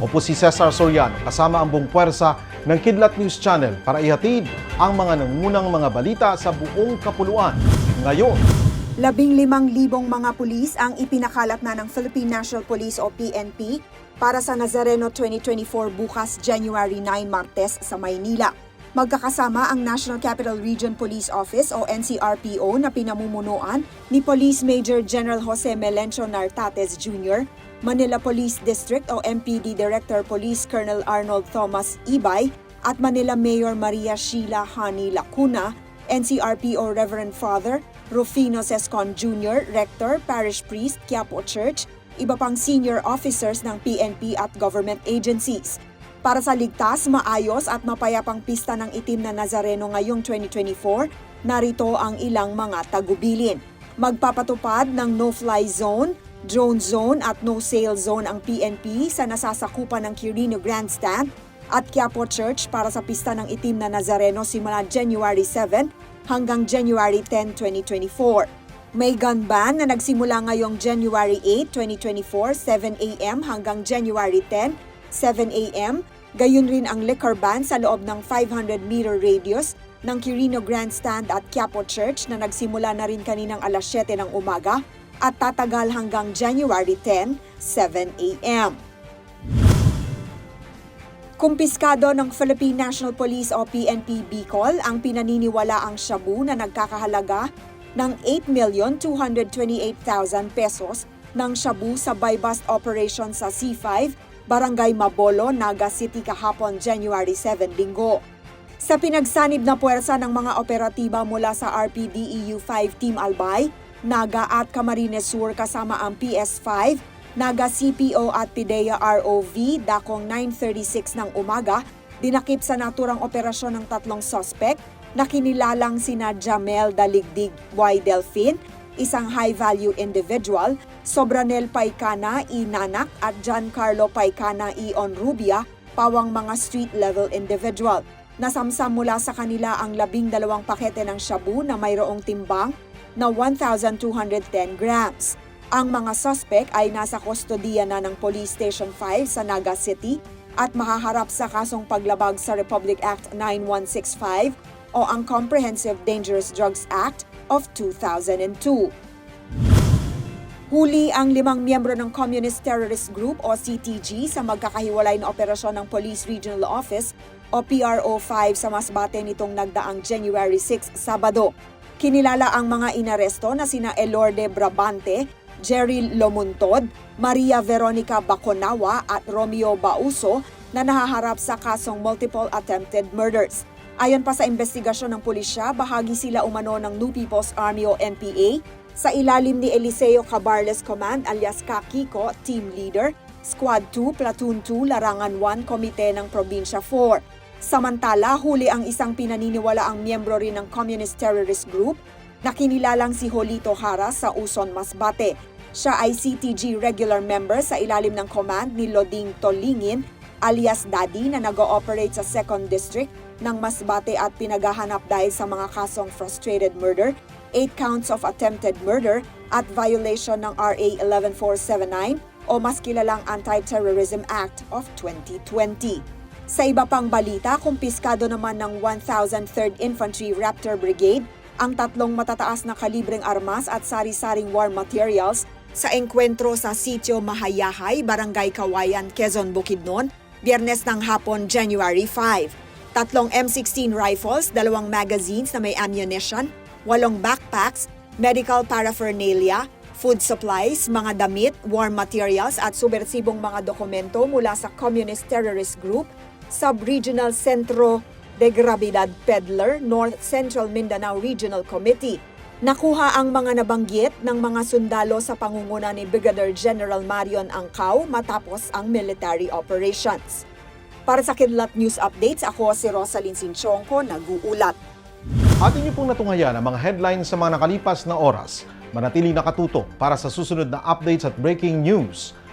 Ako po si Cesar Soriano kasama ang buong puwersa ng Kidlat News Channel para ihatid ang mga nangunang mga balita sa buong kapuluan. Ngayon, Labing limang libong mga pulis ang ipinakalat na ng Philippine National Police o PNP para sa Nazareno 2024 bukas January 9 Martes sa Maynila. Magkakasama ang National Capital Region Police Office o NCRPO na pinamumunuan ni Police Major General Jose Melencio Nartates Jr., Manila Police District o MPD Director Police Colonel Arnold Thomas Ibay at Manila Mayor Maria Sheila Hani Lacuna NCRPO Reverend Father Rufino Sescon Jr., Rector, Parish Priest, Quiapo Church, iba pang senior officers ng PNP at government agencies. Para sa ligtas, maayos at mapayapang pista ng itim na Nazareno ngayong 2024, narito ang ilang mga tagubilin. Magpapatupad ng no-fly zone, drone zone at no-sail zone ang PNP sa nasasakupan ng Quirino Grandstand at Quiapo Church para sa pista ng itim na Nazareno simula January 7 hanggang January 10, 2024. May gun ban na nagsimula ngayong January 8, 2024, 7 a.m. hanggang January 10, 7 a.m. Gayun rin ang liquor ban sa loob ng 500-meter radius ng Quirino Grandstand at Quiapo Church na nagsimula na rin kaninang alas 7 ng umaga at tatagal hanggang January 10, 7 a.m. Kumpiskado ng Philippine National Police o PNP Bicol ang pinaniniwala ang shabu na nagkakahalaga ng 8,228,000 pesos ng shabu sa buy-bust operation sa C5, Barangay Mabolo, Naga City kahapon January 7 linggo. Sa pinagsanib na puwersa ng mga operatiba mula sa RPDEU 5 Team Albay, Naga at Camarines Sur kasama ang PS5, Naga CPO at PIDEA ROV dakong 9.36 ng umaga, dinakip sa naturang operasyon ng tatlong suspect na kinilalang sina Jamel Daligdig Y. Delfin, isang high-value individual, Sobranel Paikana I. Nanak at Giancarlo Paikana I. Onrubia, pawang mga street-level individual. Nasamsam mula sa kanila ang labing dalawang pakete ng shabu na mayroong timbang na 1,210 grams. Ang mga suspect ay nasa kustodiya na ng Police Station 5 sa Naga City at mahaharap sa kasong paglabag sa Republic Act 9165 o ang Comprehensive Dangerous Drugs Act of 2002. Huli ang limang miyembro ng Communist Terrorist Group o CTG sa magkakahiwalay na operasyon ng Police Regional Office o PRO5 sa Masbate nitong nagdaang January 6, Sabado. Kinilala ang mga inaresto na sina Elorde Brabante, Jerry Lomuntod, Maria Veronica Baconawa at Romeo Bauso na nahaharap sa kasong multiple attempted murders. Ayon pa sa investigasyon ng pulisya, bahagi sila umano ng New People's Army o NPA sa ilalim ni Eliseo Cabarles Command alias Kakiko, Team Leader, Squad 2, Platoon 2, Larangan 1, Komite ng Probinsya 4. Samantala, huli ang isang pinaniniwala ang miyembro rin ng Communist Terrorist Group na kinilalang si Holito Hara sa Uson, Masbate. Siya ay CTG regular member sa ilalim ng command ni Loding Tolingin alias Daddy na nag-ooperate sa 2nd District ng Masbate at pinagahanap dahil sa mga kasong frustrated murder, 8 counts of attempted murder at violation ng RA 11479 o mas kilalang Anti-Terrorism Act of 2020. Sa iba pang balita, kumpiskado naman ng 1,003rd Infantry Raptor Brigade ang tatlong matataas na kalibreng armas at sari-saring war materials sa engkwentro sa sitio Mahayahay, Barangay Kawayan, Quezon, Bukidnon, biyernes ng hapon, January 5. Tatlong M16 rifles, dalawang magazines na may ammunition, walong backpacks, medical paraphernalia, food supplies, mga damit, war materials at subversibong mga dokumento mula sa Communist Terrorist Group, Sub-Regional Centro de Gravidad Peddler, North Central Mindanao Regional Committee. Nakuha ang mga nabanggit ng mga sundalo sa pangunguna ni Brigadier General Marion Angkaw matapos ang military operations. Para sa Kidlat News Updates, ako si Rosalyn Sinchonko, nag-uulat. atin niyo pong natungayan ang mga headlines sa mga nakalipas na oras. Manatiling nakatuto para sa susunod na updates at breaking news.